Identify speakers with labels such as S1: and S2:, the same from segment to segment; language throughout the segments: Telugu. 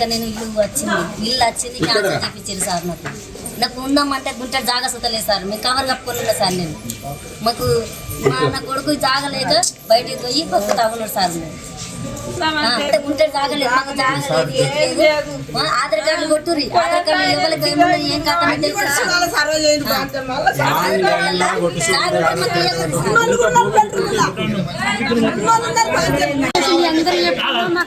S1: లేక నేను ఇల్లు వచ్చింది. ఇల్లు వచ్చింది క్యాన్సర్ చేయించారు సార్ నాకు నాకు ఉందామంటే గుంట జాగా సుతలేదు సార్. మేము కవర్ కప్పుకొని ఉన్నా సార్ నేను. మాకు మా నా కొడుకు జాగలేక బయటికి పోయి పక్క తాగున్నాడు సార్. మేము మాకు ఏం లేదు. ఆధార్ కార్డు కొట్టుర్రి ఆధార్ కార్డు ఎవరికి ఏం
S2: అందరూ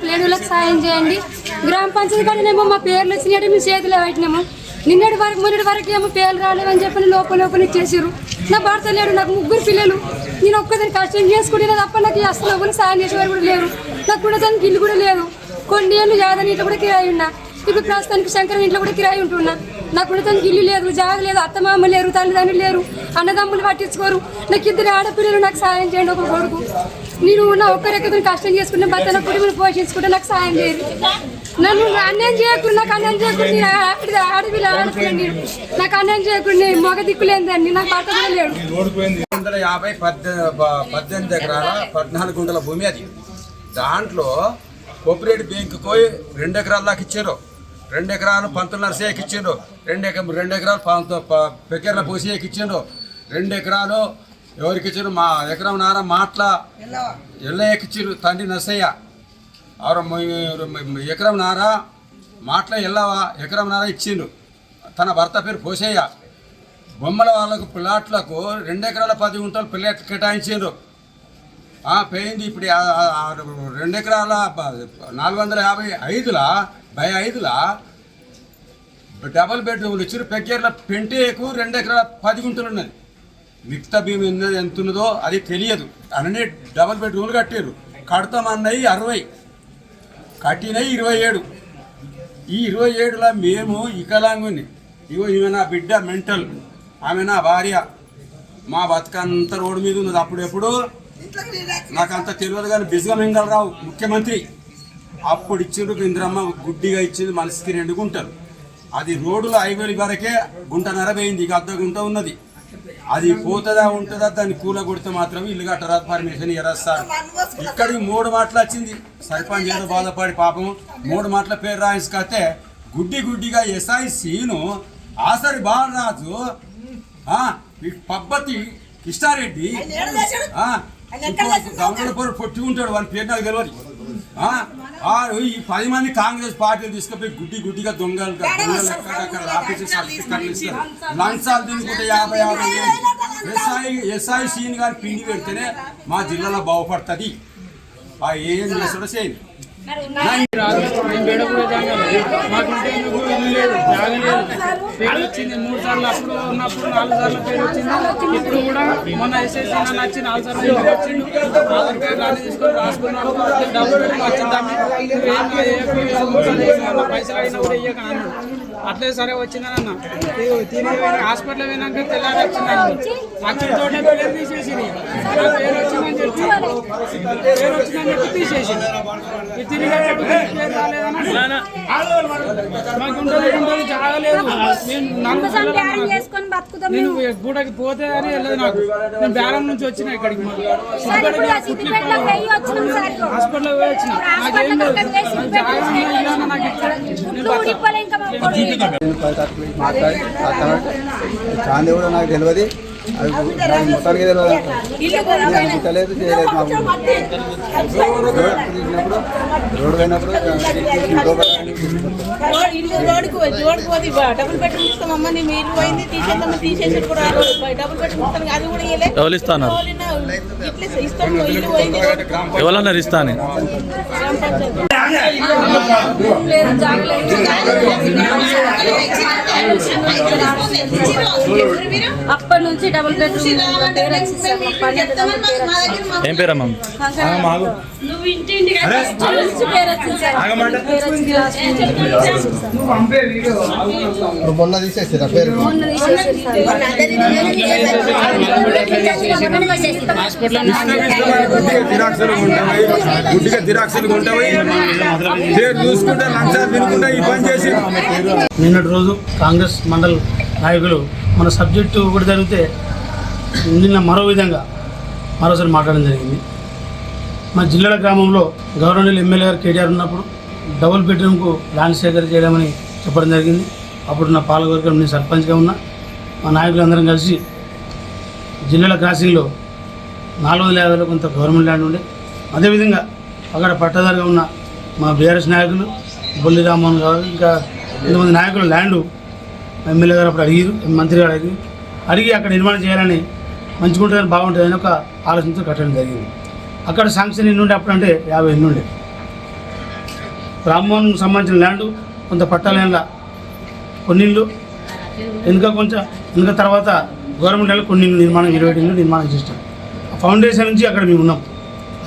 S2: లేనులకు సాయం చేయండి గ్రామ పంచాయతీ కాడనేమో మా పేర్లు వచ్చినట్టు మీ చేతిలో పెట్టినాము నిన్నటి వరకు మొన్నటి వరకు ఏమో పేర్లు రాలేవని చెప్పి లోపల లోపల ఇచ్చేసారు నా భర్త లేడు నాకు ముగ్గురు పిల్లలు. నేను ఒక్కదాన్ని కష్టం చేసుకుని తప్ప నాకు అసలు ఎవరు సాయం చేసేవారు కూడా లేరు. నాకు కూడా దానికి ఇల్లు కూడా లేదు. కొన్ని ఏళ్ళు యాదని ఇంట్లో కూడా కిరాయి ఉన్నా. ఇప్పుడు ప్రస్తుతానికి శంకరం ఇంట్లో కూడా కిరాయి ఉంటున్నా. నాకు కూడా తనకి ఇల్లు లేదు జాగ లేదు అత్తమామ లేరు తల్లిదండ్రులు లేరు. అన్నదమ్ములు పట్టించుకోరు. నాకు ఇద్దరు ఆడపిల్లలు నాకు సాయం చేయండి ఒక కొడుకు. నేను నా ఒక్కరెక్కతో కష్టం చేసుకుంటే భర్త నా కుటుంబం పోషించుకుంటే నాకు సాయం చేయరు నన్ను అన్యాయం చేయకుండా నాకు అన్యాయం చేయకుండా నేను ఆడది ఆడపిల్ల ఆడపిల్ల నేను. నాకు అన్యాయం చేయకుండా నేను మగ దిక్కులేదండి నాకు భర్త కూడా లేడు
S3: వందల యాభై పద్దెనిమిది ఎకరాల పద్నాలుగు గుంటల భూమి అది. దాంట్లో కోఆపరేటివ్ బ్యాంకు పోయి రెండు ఎకరాల దాకా ఇచ్చారు. రెండు ఎకరాలు పంతులు నర్సయ్యకి ఇచ్చిండు రెండు ఎకరం రెండు ఎకరాలు పెకెర్ల పోసయ్యకి ఇచ్చిండు రెండు ఎకరాలు ఎవరికి ఇచ్చారు? మా ఎకరం నార మాట్ల ఎల్లయ్యకి ఇచ్చారు. తండ్రి నర్సయ్య. ఆరు ఎకరం నార మాట్ల వెళ్ళావా ఎకరం నారా ఇచ్చిండు. తన భర్త పేరు పోసయ్య. బొమ్మల వాళ్ళకు ప్లాట్లకు రెండు ఎకరాల పది గుంటలు పిల్లలు కేటాయించారు పోయింది ఇప్పుడు రెండు ఎకరాల నాలుగు వందల యాభై ఐదులా బై ఐదులా డబల్ బెడ్రూమ్లు ఇచ్చారు పెగ్గేర్ల పెంటేకు రెండు ఎకరాల పది గుంటలు ఉన్నది. మిగతా భీమి ఎంత ఉన్నదో అది తెలియదు. అన్నీ డబల్ బెడ్రూమ్లు కట్టారు కడతామన్నవి అరవై. కట్టినవి ఇరవై ఏడు. ఈ ఇరవై ఏడులో మేము వికలాంగుని. ఇగో ఈమె నా బిడ్డ మెంటల్. ఆమె నా భార్య. మా బతుకంత రోడ్డు మీద ఉన్నది. అప్పుడెప్పుడు నాకు అంత తెలియదు కానీ బిజగా మింగలరావు ముఖ్యమంత్రి. అప్పుడు ఇచ్చిండ్రు ఇంద్రమ్మ గుడ్డిగా ఇచ్చింది మనిషికి రెండు గుంటలు. అది రోడ్డులో ఐవేలు వరకే గుంటన్నర పోయింది. ఇక అర్ధ గుంట ఉన్నది. అది పోతుందా ఉంటుందా దాన్ని కూల కొడితే మాత్రం ఇల్లు కట్టరా పర్మిషన్ ఇరస్తారు ఇక్కడికి మూడు మాటలు వచ్చింది. సర్పంచ్ ఏదో బాధపడి పాపం మూడు మాటల పేరు రాయించుకతే గుడ్డి గుడ్డిగా ఎస్ఐ సీను ఆసరి బాలరాజు పబ్బతి కృష్ణారెడ్డి గంగళపూర్ పొట్టి ఉంటాడు వాని పేరు నాకు తెలియదు ఈ పది మంది కాంగ్రెస్ పార్టీలు తీసుకుపోయి గుడ్డి గుడ్డిగా దొంగలు లంచాలు తినుకుంటే యాభై యాభై ఎస్ఐ ఎస్ఐ సీన్ గారి పిండి పెడితేనే మా జిల్లాలో బాగుపడుతుంది. ఆ ఏం చేస్తాడో చేయండి.
S4: మేము బెడపూడ జాగాలి మాకు ఇంటి ఎందుకు ఇల్లు లేదు జాగ లేదు? పేరు వచ్చింది మూడు సార్లు అప్పుడు ఉన్నప్పుడు నాలుగు సార్లు పేరు వచ్చింది. ఇప్పుడు కూడా మొన్న ఎస్ఎస్సీ నన్ను వచ్చి నాలుగు సార్లు పేరు వచ్చింది. ఆధార్ కార్డు అన్ని తీసుకొని రాసుకున్నాడు. డబ్బులు పెట్టి వచ్చిందాన్ని నువ్వేం పైసలు అయినా కూడా ఇయ్యక అన్నాడు. అట్లే సరే వచ్చిందన్న. తిరిగి హాస్పిటల్ పోయినాక తెల్లారి వచ్చిందని అచ్చిన తోట పేరు తీసేసి పేరు వచ్చిందని చెప్పి పేరు వచ్చిందని చెప్పి తీసేసి తిరిగి మాకు జాగలేదు నేను నలుగురు నేను గూడకి పోతే అని వెళ్ళదు నాకు. నేను బేరం నుంచి వచ్చిన ఇక్కడికి హాస్పిటల్ పోయి వచ్చిన నాకేం
S5: తెలియదు. మొత్తానికి తెలియదు చేయలేదు రోడ్డు పోయినప్పుడు
S6: రోడ్డుకు రోడ్డుకు పోతే నీ ఇల్లు పోయింది తీసేద్దాం కూడా ఇస్తాను అది కూడా
S7: ఎవరు ఇస్తున్నారు?
S6: ఇట్లా ఇస్తాం ఇల్లు పోయింది
S7: ఎవరన్నారు ఇస్తా అని
S6: గ్రామ పంచాయతీ
S2: అప్పటి నుంచి డబుల్ బెడ్రూమ్.
S7: ఏం పేరమ్మా?
S2: నువ్వు పేరు? వచ్చింది
S5: మొన్న తీసేసారు పేరు?
S2: మొన్న తీసేసారు సార్.
S3: గుడ్డిగా దిరాక్షలు ఉంటాయి గుడ్డిగా దిరాక్షలు ఉంటాయి పేరు చూసుకుంటే లంచాలు తినుకుంటా ఈ పని చేసి.
S4: నిన్నటి రోజు కాంగ్రెస్ మండల్ నాయకులు మన సబ్జెక్టు ఒకటి జరిగితే నిన్న మరో విధంగా మరోసారి మాట్లాడడం జరిగింది. మా జిల్లాల గ్రామంలో గవర్నర్ ఎమ్మెల్యే గారు కేటీఆర్ ఉన్నప్పుడు
S7: డబుల్ బెడ్రూమ్కు ల్యాండ్ సేకరణ చేయడమని చెప్పడం జరిగింది. అప్పుడు నా పాలకవర్గం నేను సర్పంచ్గా ఉన్నా. మా నాయకులందరం కలిసి జిల్లాల క్రాసింగ్లో నాలుగు వందల యాభైలో కొంత గవర్నమెంట్ ల్యాండ్ ఉండే. అదేవిధంగా అక్కడ పట్టదారుగా ఉన్న మా బీఆర్ఎస్ నాయకులు బొల్లి రామ్మోహన్ గారు ఇంకా కొంతమంది నాయకులు ల్యాండ్ ఎమ్మెల్యే గారు అప్పుడు అడిగారు మంత్రి గారు అడిగి అడిగి అక్కడ నిర్మాణం చేయాలని మంచిగుంటుందని బాగుంటుందని ఒక ఆలోచనతో కట్టడం జరిగింది. అక్కడ శాంక్షన్ ఎన్ని ఉండే అప్పుడు అంటే యాభై ఎన్ని ఉండే. రామ్మోహన్ సంబంధించిన ల్యాండ్ కొంత పట్టాల కొన్నిళ్ళు వెనుక కొంచెం వెనుక తర్వాత గవర్నమెంట్ వాళ్ళు కొన్ని నిర్మాణం ఇరవై నిర్మాణం చేస్తాం ఆ ఫౌండేషన్ నుంచి అక్కడ మేము ఉన్నాం.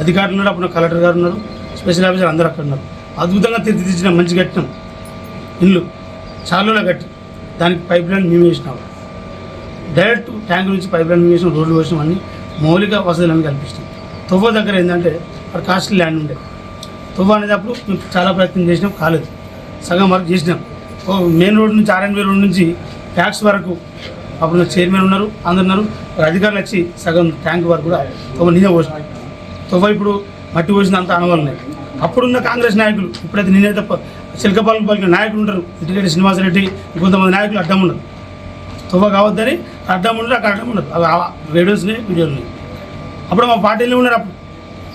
S7: అధికారులు ఉన్నారు అప్పుడు కలెక్టర్ గారు ఉన్నారు. స్పెషల్ ఆఫీసర్ అందరూ అక్కడ ఉన్నారు. అద్భుతంగా తీర్చిదిద్దిన మంచి కట్టినాం ఇల్లు చాలులో కట్టి దానికి పైప్ లైన్ మేము వేసినాం. డైరెక్ట్ ట్యాంక్ నుంచి పైప్ లైన్ వేసిన రోడ్లు వేసినాం అన్ని. మౌలిక వసతులను కల్పిస్తాం. తువ్వ దగ్గర ఏంటంటే అక్కడ కాస్ట్లీ ల్యాండ్ ఉండే. తువ్వ అనేటప్పుడు మేము చాలా ప్రయత్నం చేసినాం కాలేదు. సగం వరకు చేసినాం. ఓ మెయిన్ రోడ్ నుంచి ఆర్ఎన్బి రోడ్ నుంచి ట్యాక్స్ వరకు అప్పుడు చైర్మన్ ఉన్నారు అందరు ఉన్నారు. అధికారులు వచ్చి సగం ట్యాంక్ వరకు కూడా తువ్వ నేనే పోసినాం. తువ్వ ఇప్పుడు మట్టి పోసిన అంత అనవాళ్ళని అప్పుడున్న కాంగ్రెస్ నాయకులు ఇప్పుడైతే నేనైతే తప్ప చిలకపాలెం పలికిన నాయకులు ఉంటారు. ఇటుకెళ్ళి శ్రీనివాసరెడ్డి కొంతమంది నాయకులు అడ్డం ఉండరు. తువ్వ కావద్దని అడ్డం ఉండరు అక్కడ అడ్డం ఉండదు అవి ఆ వీడియోలు అప్పుడు మా పార్టీలో ఉన్నారు అప్పుడు.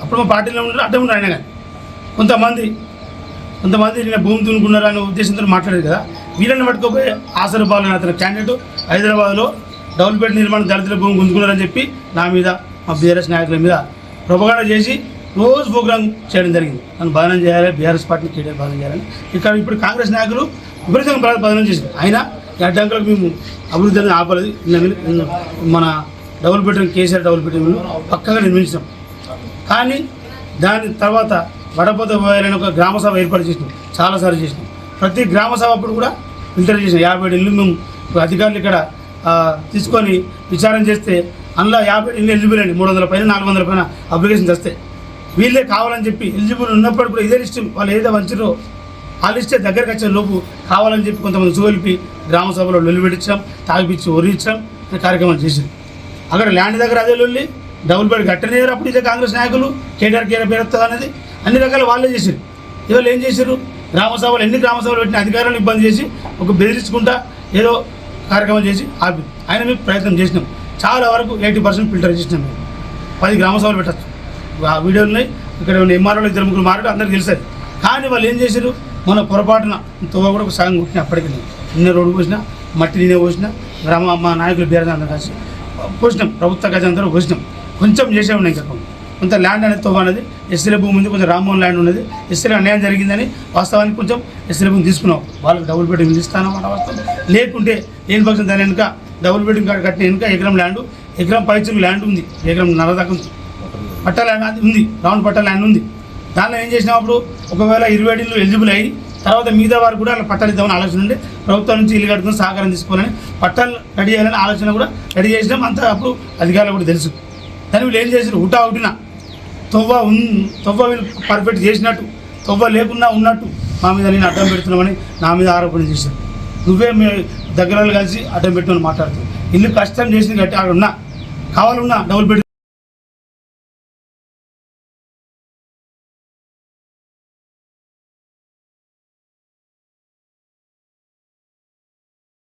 S7: అప్పుడు మా పార్టీలో ఉన్నారు అడ్డం ఉన్నారు ఆయన కానీ. కొంతమంది కొంతమంది నేను భూమి దున్నుకున్నారు అనే ఉద్దేశంతో మాట్లాడారు కదా. వీళ్ళని పట్టుకోపోయి ఆసరు బాలని అతని క్యాండిడేట్. హైదరాబాద్లో డెవలప్మెంట్ నిర్మాణం దళితుల భూమి గుంజుకున్నారని చెప్పి నా మీద మా బీఆర్ఎస్ నాయకుల మీద ప్రొపగాండ చేసి రోజు ప్రోగ్రామ్ చేయడం జరిగింది. నన్ను బదనం చేయాలి బీఆర్ఎస్ పార్టీని కేటీఆర్ బదనం చేయాలని. ఇక్కడ ఇప్పుడు కాంగ్రెస్ నాయకులు విపరీతంగా బద- బదనం చేశారు. అయినా ఈ అడ్డంకులకు మేము అభివృద్ధి అనేది ఆపలేదు మన double bedroom KCR double bedroom పక్కగా నిర్మించాం. కానీ దాని తర్వాత వడపోత పోయాలని ఒక గ్రామ సభ ఏర్పాటు చేసినాం. చాలాసార్లు చేసినాం. ప్రతి గ్రామ సభ అప్పుడు కూడా ఫిల్టర్ చేసినాం. యాభై ఏడు ఇల్లు మేము అధికారులు ఇక్కడ తీసుకొని విచారం చేస్తే అందులో యాభై ఇల్లు ఎలిజిబుల్ అండి మూడు వందల పైన నాలుగు వందల పైన అప్లికేషన్స్ వస్తాయి. వీళ్ళే కావాలని చెప్పి ఎలిజిబుల్ ఉన్నప్పుడు కూడా ఇదే లిస్ట్ వాళ్ళు ఏదో వంచిరో ఆ లిస్టే దగ్గరికి వచ్చే లోపు కావాలని చెప్పి కొంతమంది చూగలిపి గ్రామ సభలో లొల్లి పెట్టించాం తాగిపించి ఒరియించడం అనే కార్యక్రమం చేసింది అక్కడ ల్యాండ్ దగ్గర అదే లొల్లి డబుల్ బెడ్ కట్టనేరు అప్పుడు ఇదే కాంగ్రెస్ నాయకులు కేటీఆర్ కేర్ పేరు అనేది అన్ని రకాల వాళ్ళే చేశారు. ఇవాళ ఏం చేశారు? గ్రామ సభలు ఎన్ని గ్రామ సభలు పెట్టిన అధికారులను ఇబ్బంది చేసి ఒక బెదిరించుకుంటా ఏదో కార్యక్రమం చేసి ఆపి. ఆయన మేము ప్రయత్నం చేసినాం. చాలా వరకు ఎయిటీ పర్సెంట్ ఫిల్టర్ చేసినాం మేము. పది గ్రామ సభలు పెట్టచ్చు. ఆ వీడియోలు ఉన్నాయి. ఇక్కడ ఉన్న ఎంఆర్ఓలు ఇద్దరు ముగ్గురు మాట్లాడి అందరికీ తెలుస్తుంది. కానీ వాళ్ళు ఏం చేశారు మన పొరపాటున తువ్వ కూడా ఒక సగం కొట్టిన అప్పటికి నిన్న రోడ్డు పోసిన మట్టి నేనే పోసిన గ్రామ మా నాయకులు బీరద అందరూ కలిసి పోసినాం. ప్రభుత్వ గజంతా పోసినాం. కొంచెం చేసాము ఉన్నాయి ఇంకా కొంత ల్యాండ్ అనేది తువ్వ అనేది ఎస్సీల భూమి ఉంది కొంచెం రామ్మోహన్ ల్యాండ్ ఉన్నది. ఎస్సీల అన్యాయం జరిగిందని వాస్తవానికి కొంచెం ఎస్సీల భూమి తీసుకున్నాం. వాళ్ళకి డబుల్ బెడ్రూమ్ ఇస్తాను అన్న వాస్తవం. లేకుంటే ఏం పక్షం దాని వెనుక? డబుల్ బెడ్రూమ్ కట్టిన వెనుక ఎకరం ల్యాండ్ ఎకరం పైచుకు ల్యాండ్ ఉంది. ఎకరం నర ఉంది. పట్ట ల్యాండ్ అది ఉంది. రౌండ్ పట్ట ల్యాండ్ ఉంది. దానిలో ఏం చేసినప్పుడు ఒకవేళ ఇరవై ఇల్లు ఎలిజిబుల్ అయ్యి తర్వాత మిగతా వారు కూడా అలా పట్టాలు ఇద్దామని ఆలోచన ఉండే. ప్రభుత్వం నుంచి ఇల్లు కట్టుకుని సహకారం తీసుకోవాలని పట్టాలు రెడీ చేయాలని ఆలోచన కూడా రెడీ చేసినాం. అంతా అప్పుడు అధికారులు కూడా తెలుసు. దాని వీళ్ళు ఏం చేసారు హుటా హుటిన తొవ్వ ఉన్ తొవ్వ వీళ్ళు పర్ఫెక్ట్ చేసినట్టు. తొవ్వ లేకున్నా ఉన్నట్టు. మా మీద నేను అడ్డం పెడుతున్నామని నా మీద ఆరోపణ చేశారు. నువ్వే మీ దగ్గర కలిసి అడ్డం పెట్టుకొని మాట్లాడుతావు ఇల్లు కష్టం చేసింది కట్టి అక్కడ ఉన్నా కావాలన్నా డబుల్ బెడ్